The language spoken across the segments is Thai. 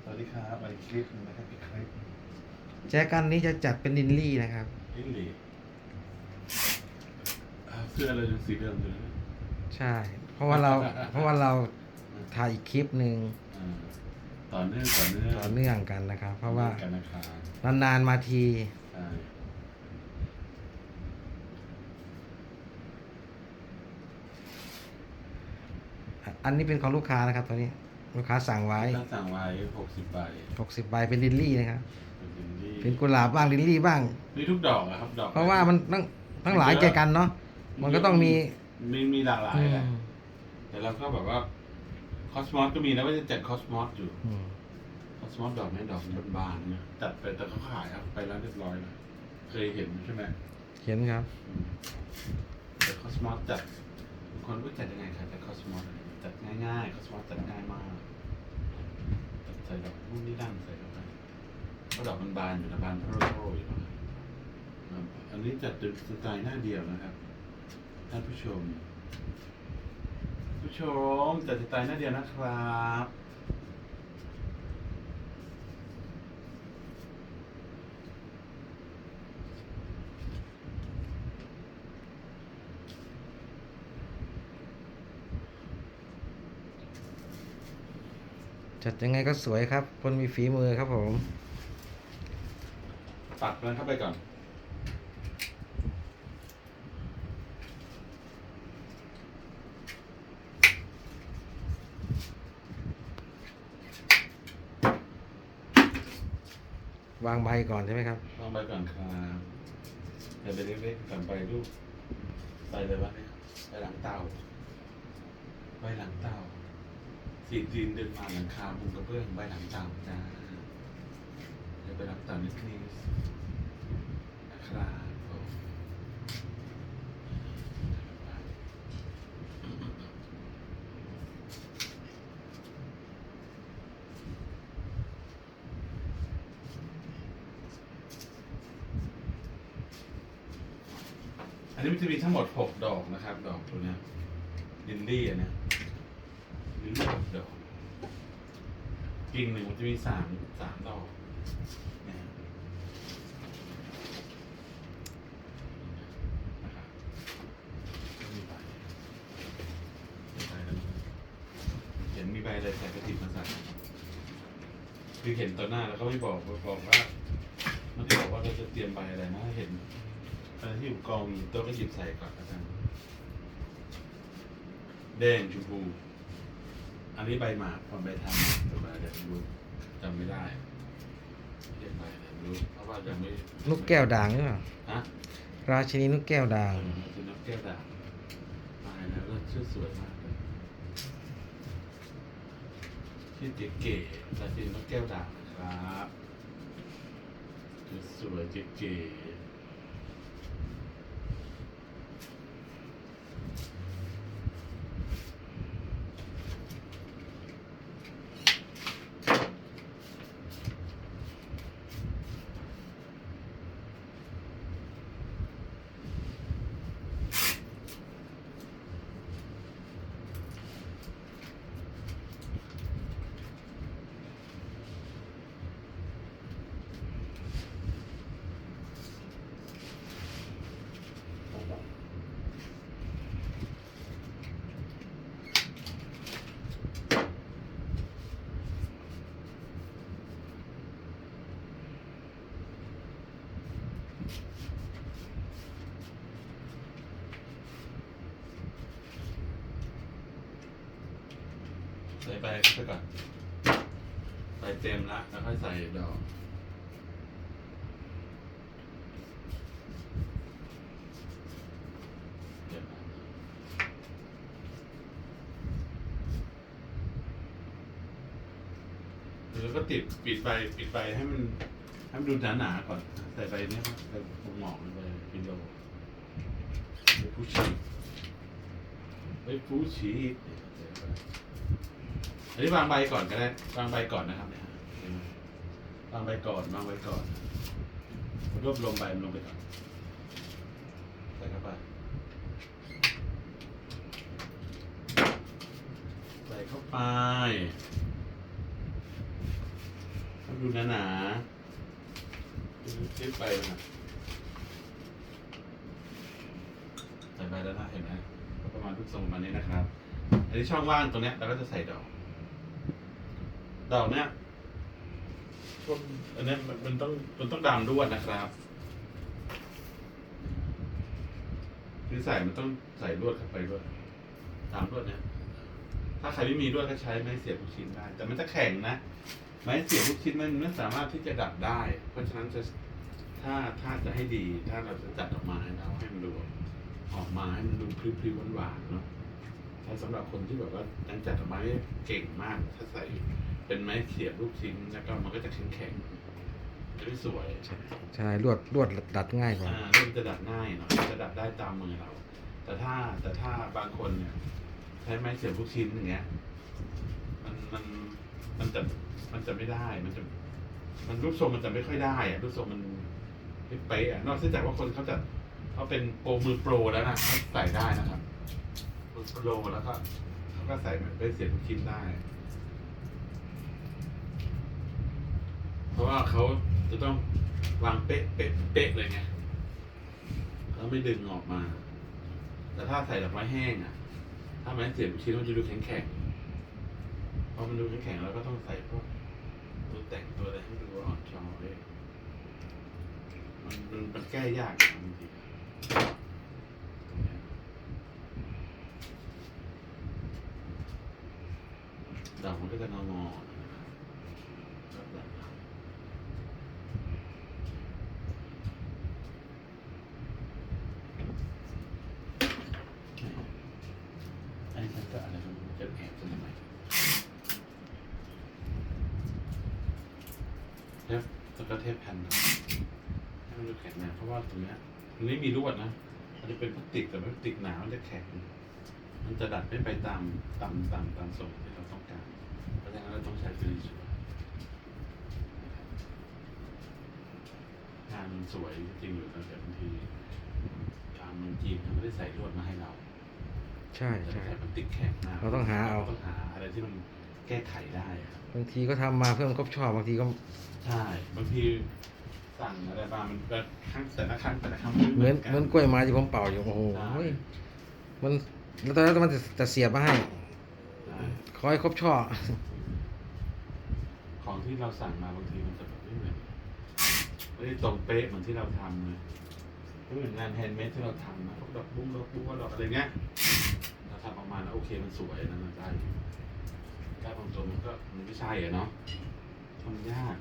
สวัสดีครับมาอีกคลิปหนึงนะครับอีกคลิปแจกันนี้จะจัดเป็นดินลี่นะครับลิลลี่อ่าเสื้อเรายังสีเดิมอยู่เลยใช่ เพราะว่าเรา เพราะว่าเราถ่ายอีกคลิปหนึ่งอ่าต่อเนื่องต่อเนื่องต่อเนื่องกันนะครับ เพราะว่ากันนะครับนานๆมาที ใช่อันนี้เป็นของลูกค้านะครับตัวนี้ ลูกค้าสั่งไว้ถ้าสั่งไว้หกสิบใบ60ใบเป็นดินลี่นะครับ เป็นลิลลี่เป็นกุหลาบบ้างดินลี่บ้าง มีทุกดอกอะครับดอกเพราะว่ามันตั้งทั้งหลายแก่กันเนาะ มันก็ต้องมีมีมีหลากหลายอืแหละมแต่เราก็แบบว่าคอสมอสก็มีนะว่าจะจัดคอสมอสอยู่อืมคอสมอสดอกนี้ดอกบานๆเนี่ยจัดไปแต่เขาขายครับไปแล้วเรียบร้อยแล้วเคยเห็นใช่ไหมเห็นครับอืมแต่คอสมอสจัดบางคนก็จัดยังไงครับแต่คอสมอส จัดง่ายๆเขาสมอสจัดง่ายมากจัดใส่ดอกนู่นนี่นั่นใส่เข้าไปเพราะดอกมันบานอยู่นะบานโรยๆอยู่นะครับอันนี้จัดเป็นสไตล์หน้าเดียวนะครับท่านผู้ชม ผู้ชมจัดสไตล์หน้าเดียวนะครับ จัดยังไงก็สวยครับ คนมีฝีมือครับผมปักมันเข้าไปก่อนวางใบก่อนใช่ไหมครับลองไปก่อนครับอย่าไปเล็กๆก่อนไปรูปไปเลยวะเนี่ยไปหลังเต่าไปหลังเต่า สีจีนเดินมาหลังคามุงกระเบื้องไปหลังเต่าจ้าเดี๋ยวไปหลังเต่านิดนึงนะครับผมอันนี้มันจะมีทั้งหมดหกดอกนะครับ ดอกตัวเนี้ยลินลี่อันเนี้ยลินลี่หกดอก กิ่งหนึ่งมันจะมีสามสามดอกเนี่ยนะครับมีใบมีใบแล้วเห็นมีใบอะไรใส่กระติกมาใส่คือเห็นต่อหน้าแล้วก็ไม่บอกบอกว่าม่ได้บอกว่าเราจะเตรียมใบอะไรนะเห็นอะไรที่อยู่กองต๊ะก็หยิบใส่ก่อนแล้วกันแดงชมพู อันนี้ใบหมากความใบทำแต่ว่าเดี๋ยวไม่รู้จำไม่ได้เรียกใบอะไรไม่รู้เพราะว่ายังไม่นกแก้วด่างหรือเปล่าฮะราชินีนกแก้วด่างเออมันเป็นนกแก้วด่างมาแล้วก็ชื่อสวยมากเลยชื่อเก๋ๆราชินีนกแก้วด่างนะครับชื่อสวยเก๋ๆ ใส่ใบเข้าไปก่อนใบเต็มละแล้วค่อยใส่ดอกเดี๋ยวนะแล้วก็ติดปิดใบปิดใบให้มันให้มันดูหนาๆก่อน ใส่ใบเนี้ยครับใส่หมอกลงไปวิดีโอไปผู้ชีไปผู้ชี อันนี้วางใบก่อนก็ได้วางใบก่อนนะครับเนี่ยเห็นไหมวางใบก่อนวางใบก่อนรวบรวมใบมันลงไปก่อนใส่เข้าไปใส่เข้าไปดูหนาๆดูคลิปไปนะใส่ไปแล้วนะเห็นไหมประมาณทุกทรงประมาณนี้นะครับ อันนี้ช่องว่างตรงนี้เราก็จะใส่ดอก ดอกเนี้ยช่วงอันเนี้ยมันมันต้องมันต้องดามด้วนนะครับคือใส่มันต้องใส่ลวดเข้าไปด้วยตามลวดเนี่ย ถ้าใครไม่มีลวดก็ใช้ไม้เสียบลูกชิ้นได้ แต่มันจะแข็งนะ ไม้เสียบลูกชิ้นมันไม่สามารถที่จะดัดได้ เพราะฉะนั้นจะถ้าถ้าจะให้ดี ถ้าเราจะจัดออกมาให้เราให้มันดูออกมาให้มันดูพริ้วๆหวานๆเนาะถ้าสำหรับคนที่แบบว่ายังจัดออกมาเก่งมากถ้าใส่ เป็นไม้เสียบลูกชิ้นแล้วก็มันก็จะแข็งๆจะไม่สวยใช่ลวดลวดดัดง่ายกว่า อ่าเริ่มจะดัดง่ายหน่อยจะดัดได้ตามมือเรา แต่ถ้าแต่ถ้าบางคนเนี่ยใช้ไม้เสียบลูกชิ้นอย่างเงี้ย มันมันมันจะมันจะไม่ได้ มันจะ มันรูปทรงมันจะไม่ค่อยได้อะรูปทรงมันไม่เป๊ะอะนอกจากว่าคนเขาจะเขาเป็นโปรมือโปรแล้วนะเขาใส่ได้นะครับมือโปรแล้วก็เขาก็ใส่ไม้เสียบลูกชิ้นได้ เพ ราะว่าเขาจะต้องวางเป๊ะเป๊ะเป๊ะเลยไงแล้วไม่ดึงออกมา แต่ถ้าใส่ดอกไม้แห้งอะ ถ้าไม้เสียบชิ้นมันจะดูแข็งแข็งพอมันดูแข็งแข็งๆแล้วก็ต้องใส่พวกตัวแต่งตัวอะไรให้ดูอ่อนช้อยด้วยมันมันมันแก้ยากนะบางทีตรงเนี้ยดอกมันก็จะงองอๆนะครับแล้วแต่เรา ไอ้นั่นก็อะไรมันจะแอบจะทำไมเทปแล้วก็ เทปแผ่นนะให้มันดูแข็งแรงเพราะว่าตรงเนี้ยมันไม่มีลวดนะมันจะเป็นพลาสติกแต่พลาสติกหนามันจะแข็งมันจะดัดไม่ไปตามตามตามตามทรงที่เราต้องการเพราะฉะนั้นเราต้องใช้ฟินิชงานมันสวยจริงอยู่นะแต่บางทีทางเมืองจีนเขาไม่ได้ใส่ลวดมาให้เราใช่ใช่แต่มันติดแข็งมากเราต้องหาเอา ต้องหาอะไรที่มัน แก้ไขได้ครับบางทีก็ทำมาเพื่อมันครบชอบบางทีก็ใช่บางทีสั่งอะไรมามันก็ครั้งแต่ละครั้งแต่ละครั้งเหมือนกัเหมือนกล้วยไม้ที่ผมเป่าอยู่โอ้โหใช่มันแล้วตอนนั้นมันจะจะเสียบมาให้ใช่ขอให้ครบช่อ ของที่เราสั่งมาบางทีมันจะแบบไม่เหมือนไม่ได้ตรงเป๊ะเหมือนที่เราทำเลยไม่เหมือนงานแฮนด์เมดที่เราทำนะพวกดอกบุ้งดอกบุ้งดอกอะไรเงี้ยเราทำออกมาแล้วโอเคมันสวยนะมันได้อยู่ ได้บางตัวมันก็มันไม่ใช่อะเนาะทำยาก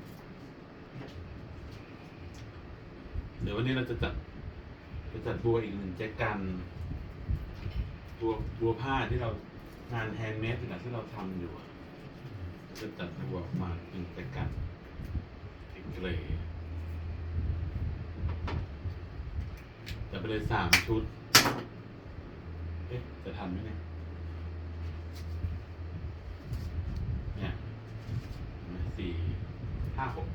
เดี๋ยววันนี้เราจะจัดจะจัดบัวอีกหนึ่งแจกันบัวบัวผ้าที่เรางานแฮนด์เมดที่เราที่เราทำอยู่อะจะจัดบัวออกมาหนึ่งแจกันติดเกรย์จะไปเลยสามชุด เอ๊ะ จะทันไหมเนี่ยเห็นไหมสี่ ห้าหก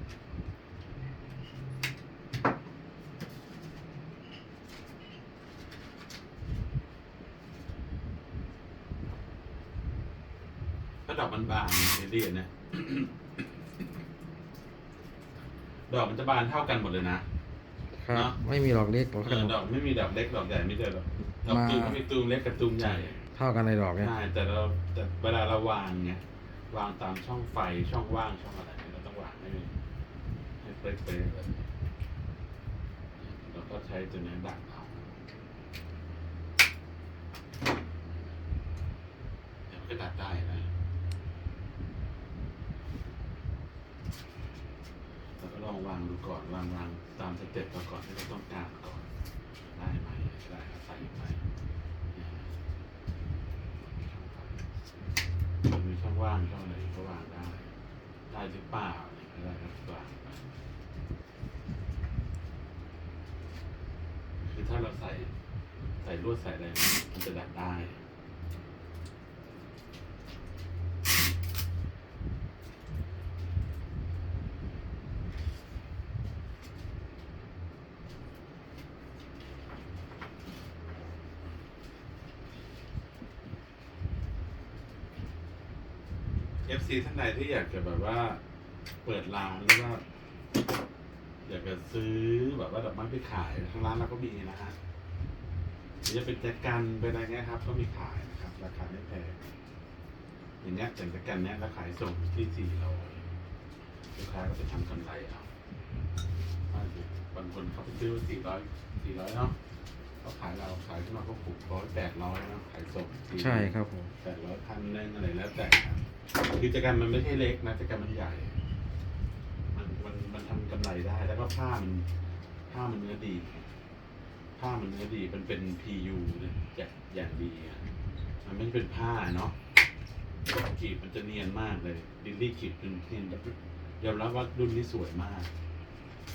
ก็ดอกมันบานเอเดียนเนี่ยดอกมันจะบานเท่ากันหมดเลยนะ ครับ เนอะ ไม่มีหลอกเล็กผมเอก็อดอกไม่มีดอกเล็กดอกใหญ่ไม่เจอดอกดอกมาตูมก็มีตูมเล็กกับตูมใหญ่เท่ากันในดอกเนี่ยใช่แต่เราแต่เวลาเราวางเนี่ยวางตามช่องไฟช่องว่างช่องอะไร เป๊ะๆแบบนี้เราก็ใช้ตัวนี้ดักเอาเดี๋ยวมันก็ดัดได้นะเราก็ลองวางดูก่อนวางวางตามสเต็ปเราก่อนที่เราต้องการก่อนได้ไหมได้ครับใส่ไหมเนี่ยมันมีช่องว่างช่องไหนก็วางได้ ได้หรือเปล่า ได้ครับวางไปคือถ้าเราใส่ใส่ลวดใส่อะไรมันจะดัดได้ FC ท่านใดที่อยากจะแบบว่า เปิดร้านหรือว่าอยากจะซื้อแบบว่าดอกไม้ไปขายทางร้านเราก็มีนะฮะหรือจะเป็นแจกันเป็นอะไรเงี้ยครับ ก็มีขายนะครับ ราคาไม่แพงอย่างเงี้ยอย่างแจกันเนี้ยราคาส่งที่สี่ร้อยลูกค้าก็จะทำกำไรเอาบางคนเขาไปซื้อสี่ร้อยสี่ร้อยเนาะเขาขายเราขายขึ้นมาก็หกร้อยแปดร้อยเนาะขายส่งใช่ครับผมแปดร้อยพันหนึงอะไรแล้วแต่ครับคือจักรมันไม่ใช่เล็กนะจักรมันใหญ่ มันมันมันทำกำ ไรได้ แล้วก็ผ้ามันผ้ามันเนื้อดี ผ้ามันเนื้อดี มันเป็น PU เนี่ยอย่างอย่างดีอะมันไม่เป็นผ้าเนาะขีดมันจะเนียนมากเลยดิลลี่ขีดเป็นเนียนยอมรับว่ารุ่นนี้สวยมาก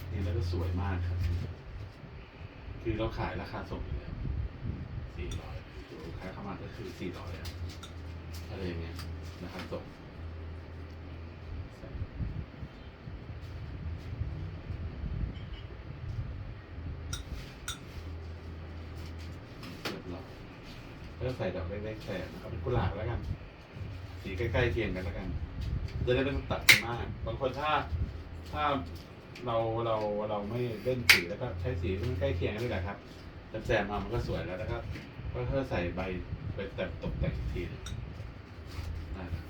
เนียแล้วก็สวยมากครับ คือเราขายราคาส่งอยู่แล้วสี่ร้อยลูกค้าเข้ามาก็คือสี่ร้อยอะไรอย่างเงี้ยราคาส่ง เรียบร้อยแล้ว ก็ใส่ดอกเล็กๆแทนนะครับเป็นกุหลาบแล้วกัน สีใกล้ๆเคียงกันแล้วกัน จะได้ไม่ต้องตัดกันมาก บางคนถ้าถ้าเราเราเราไม่เล่นสีแล้วก็ใช้สีที่มันใกล้เคียงกันนี่แหละครับแซมๆมามันก็สวยแล้วนะครับก็เพื่อใส่ใบไปแต่ตกแต่งอีกทีนึงนะครับ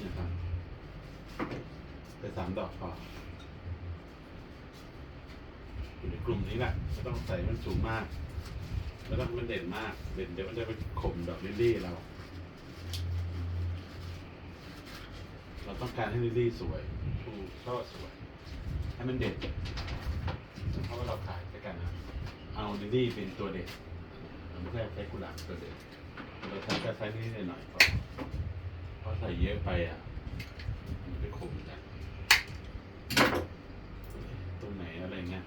นี่ครับ ไปสามดอกพออยู่ในกลุ่มนี้แหละไม่ต้องใส่มันสูงมากแล้วต้องมันเด่นมาก เด่นเดี๋ยวมันจะไปข่มดอกลิลลี่เรา เราต้องการให้ลิลลี่สวยทูช่อสวย ให้มันเด่นเพราะว่าเราขายด้วยกันนะเอาลิลลี่เป็นตัวเด่นเราไม่ใช่ใช้กุหลาบตัวเด่นเราใช้แค่ไซส์นี้หน่อยพอเพราะใส่เยอะไปอะ มันไปข่มกันตรงไหนอะไรเงี้ย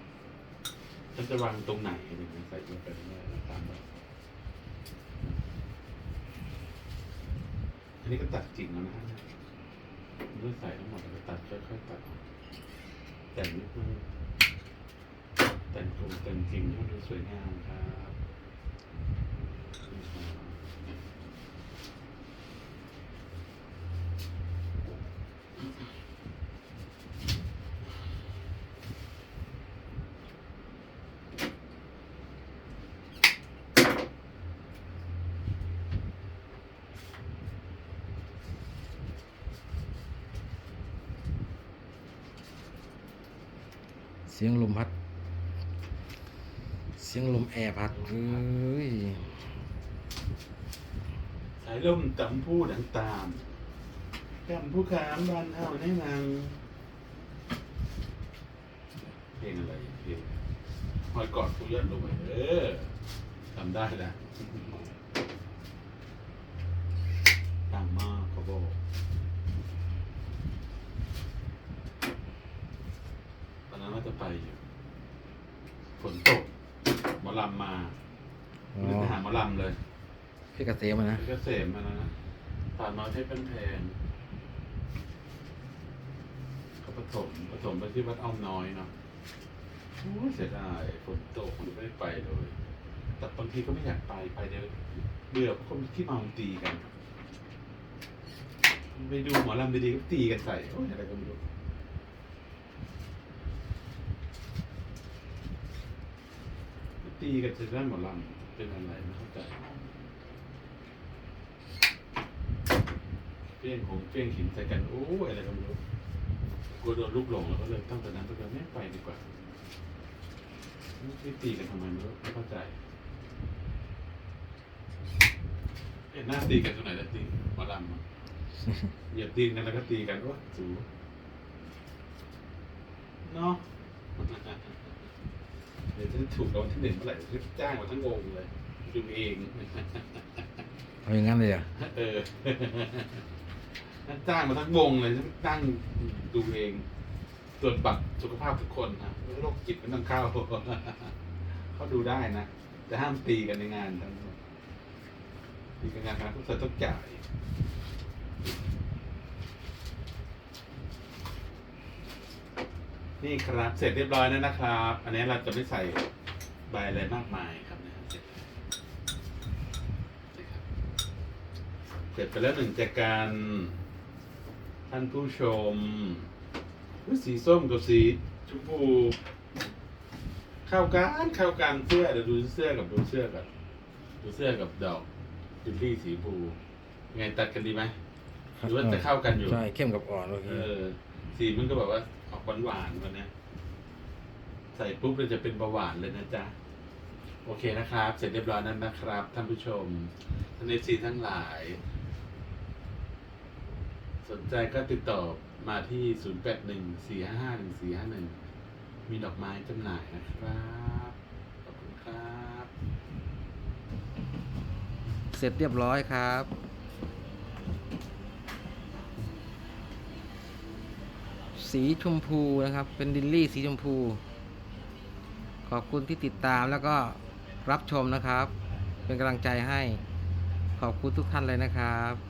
ฉันจะวางตรงไหนอะไรเงี้ยใส่ลงไปเนี่ยตามแบบอันนี้ก็ตัดจริงแล้วนะฮะเมื่อใส่ทั้งหมดแล้วก็ตัดค่อยๆตัดออกแต่งนิดนึงแต่งตรงแต่งจริงให้มันดูสวยงามครับนี่ครับเสียงลมพัด เสียงลมแอร์พัดเอ้ย สายลมจำผู้ดังตามจำผู้ขามบานเท่าแน่นางเพลงอะไรเพลงหอยกอดผู้ยอดรวยเออทำได้นะดังมากเขาบอกตอนนั้นว่าจะไปอยู่ฝนตกหมอลำมา อ๋อ ไม่ได้ไปหาหมอลำเลย พี่เกษมอะนะพี่เกษมมาแล้วนะผ่านมาเทพเป็นแพงเขาผสมผสมไปที่วัดอ้อมน้อยเนาะโอ้ยเสียดายฝนตกไม่ได้ไปเลย แต่บางทีก็ไม่อยากไปไปเดี๋ยวเบื่อเพราะคนที่เมาตีกัน ไปดูหมอลำดีๆก็ตีกันใส่โอ้ยอะไรก็ไม่รู้ตีกันจะได้หมอลำเป็นอะไรไม่เข้าใจ เปี้ยงของเปี้ยงหินใส่กันโอ้ยอะไรก็ไม่รู้กลัวโดนลูกหลงแล้วก็เลยตั้งแต่นั้นไปเลยไม่ไปดีกว่าไม่ตีกันทำไมไม่รู้ไม่เข้าใจเห็นหน้าตีกันตรงไหนแล้วตีหมอลำอะเหยียบตีนกันแล้วก็ตีกันโอ้ยสูเนาะเดี๋ยวจะถูกรางวัลที่หนึ่งเมื่อไหร่จะจ้างมาทั้งวงเลยดูเอง เอาอย่างนั้นเลยเหรอะ เออ จ้างมาทั้งวงเลยตั้งดูเองตรวจบัตรสุขภาพทุกคนนะโรคจิตไม่ต้องเข้าเขาดูได้นะแต่ห้ามตีกันในงานทั้งหมดตีกันงานงานทุกคนต้องจ่ายนี่ครับเสร็จเรียบร้อยแล้วนะครับ อันนี้เราจะไม่ใส่ใบอะไรมากมายครับนะครับเสร็จเสร็จไปแล้วหนึ่งจากการ ท่านผู้ชมอุ๊ยสีส้มกับสีชมพูเข้ากันเข้ากันเสื้อเดี๋ยวดูเสื้อกับดูเสื้อกับดูเสื้อกับดอกดิลลี่สีชมพูไงตัดกันดีไหมหรือว่าจะเข้ากันอยู่ ใช่เข้มกับอ่อนโอเคเออ สีมันก็แบบว่าออกหวานๆวันนี้ยใส่ปุ๊บเราจะเป็นเบาหวานเลยนะจ๊ะ โอเคนะครับ เสร็จเรียบร้อยนั้นนะครับ ท่านผู้ชมท่านเอฟซีทั้งหลาย สนใจก็ติดต่อมาที่ 0814551451 มีดอกไม้จำหน่ายนะครับ ขอบคุณครับ เสร็จเรียบร้อยครับ สีชมพูนะครับ เป็นดิลลี่สีชมพู ขอบคุณที่ติดตามแล้วก็รับชมนะครับ เป็นกำลังใจให้ ขอบคุณทุกท่านเลยนะครับ